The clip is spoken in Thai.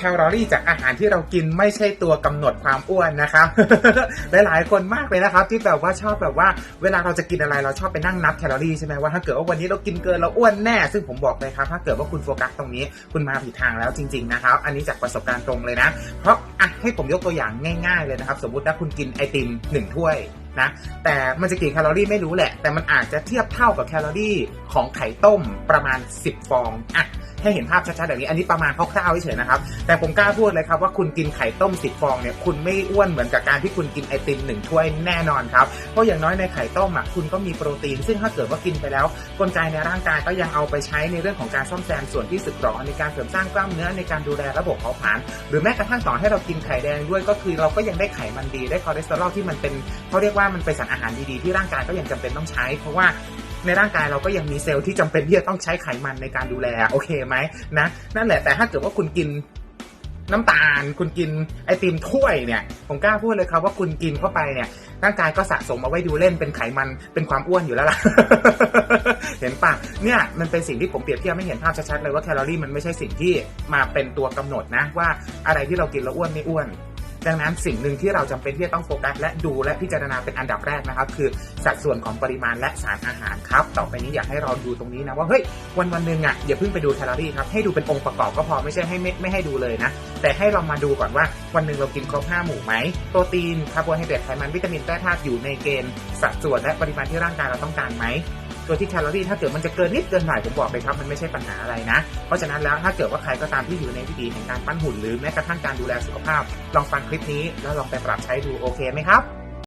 แคลอรี่จากอาหารที่เรากินไม่ใช่ตัวกำหนดความอ้วนนะครับหลายๆคนมากเลยนะครับ ที่แบบว่าชอบแบบว่า เวลาเราจะกินอะไรเราชอบไปนั่งนับแคลอรี่ใช่ไหมว่าถ้าเกิดว่าวันนี้เรากินเกินเราอ้วนแน่ ซึ่งผมบอกเลยครับ ถ้าเกิดว่าคุณโฟกัสตรงนี้คุณมาผิดทางแล้วจริง ๆนะครับ อันนี้จากประสบการณ์ตรงเลยนะ เพราะอะให้ผมยกตัวอย่างง่ายๆเลยนะครับ สมมติถ้าคุณกินไอติมหนึ่งถ้วยนะแต่มันจะกี่แคลอรี่ไม่รู้แหละ แต่มันอาจจะเทียบเท่ากับแคลอรี่ของไข่ต้มประมาณ 10 ฟองอะ ให้เห็นภาพชัดๆแบบนี้ อันนี้ประมาณคร่าวๆเฉยๆนะครับ แต่ผมกล้าพูดเลยครับว่าคุณกินไข่ต้ม10ฟองเนี่ยคุณไม่อ้วนเหมือนกับการที่คุณกินไอติมหนึ่งถ้วยแน่นอนครับ เพราะอย่างน้อยในไข่ต้มอะคุณก็มีโปรตีน ซึ่งถ้าเกิดว่ากินไปแล้ว กลไกในร่างกายก็ยังเอาไปใช้ในเรื่องของการซ่อมแซมส่วนที่สึกหรอในการเสริมสร้างกล้ามเนื้อในการดูแลระบบเผาผลาญหรือแม้กระทั่งต่อให้เรากินไข่แดงด้วยก็คือเราก็ยังได้ไขมันดีได้คอเลสเตอรอลที่มันเป็นเขาเรียกว่ามันเป็นสารอาหารดีๆที่ร่างกายก็ยังจำเป็นต้องใช้ เพราะว่า ในร่างกายเราก็ยังมีเซลล์ที่จำเป็นที่จะต้องใช้ไขมันในการดูแลโอเคไหมนะนั่นแหละแต่ถ้าเกิดว่าคุณกินน้ำตาล คุณกินไอติมถ้วยเนี่ย ผมกล้าพูดเลยครับว่าคุณกินเข้าไปเนี่ย ร่างกายก็สะสมมาไว้ดูเล่นเป็นไขมันเป็นความอ้วนอยู่แล้วล่ะ เห็นปะเนี่ยมันเป็นสิ่งที่ผมเปรียบเทียบไม่เห็นภาพชัดๆเลยว่าแคลอรี่มันไม่ใช่สิ่งที่มาเป็นตัวกำหนดนะ ว่าอะไรที่เรากินแล้วอ้วนไม่อ้วน ดังนั้นสิ่งหนึ่งที่เราจำเป็นที่จะต้องโฟกัสและดูและพิจารณาเป็นอันดับแรกนะครับ คือสัดส่วนของปริมาณและสารอาหารครับ ต่อไปนี้อยากให้เราดูตรงนี้นะว่าเฮ้ยวันวันหนึ่งอะอย่าเพิ่งไปดูแคลอรี่ครับให้ดูเป็นองค์ประกอบก็พอไม่ใช่ให้ไม่ไม่ให้ดูเลยนะ แต่ให้เรามาดูก่อนว่าวันหนึ่งเรากินครบ5หมู่ไหมโปรตีนคาร์โบไฮเดรตไขมันวิตามินแร่ธาตุอยู่ในเกณฑ์สัดส่วนและปริมาณที่ร่างกายเราต้องการไหม ตัวที่แคลอรี่ถ้าเกิดมันจะเกินนิดเกินหน่อยผมบอกไปครับมันไม่ใช่ปัญหาอะไรนะ เพราะฉะนั้นแล้วถ้าเกิดว่าใครก็ตามที่อยู่ในวิธีแห่งการปั้นหุ่นหรือแม้กระทั่งการดูแลสุขภาพ ลองฟังคลิปนี้แล้วลองไปปรับใช้ดูโอเคไหมครับ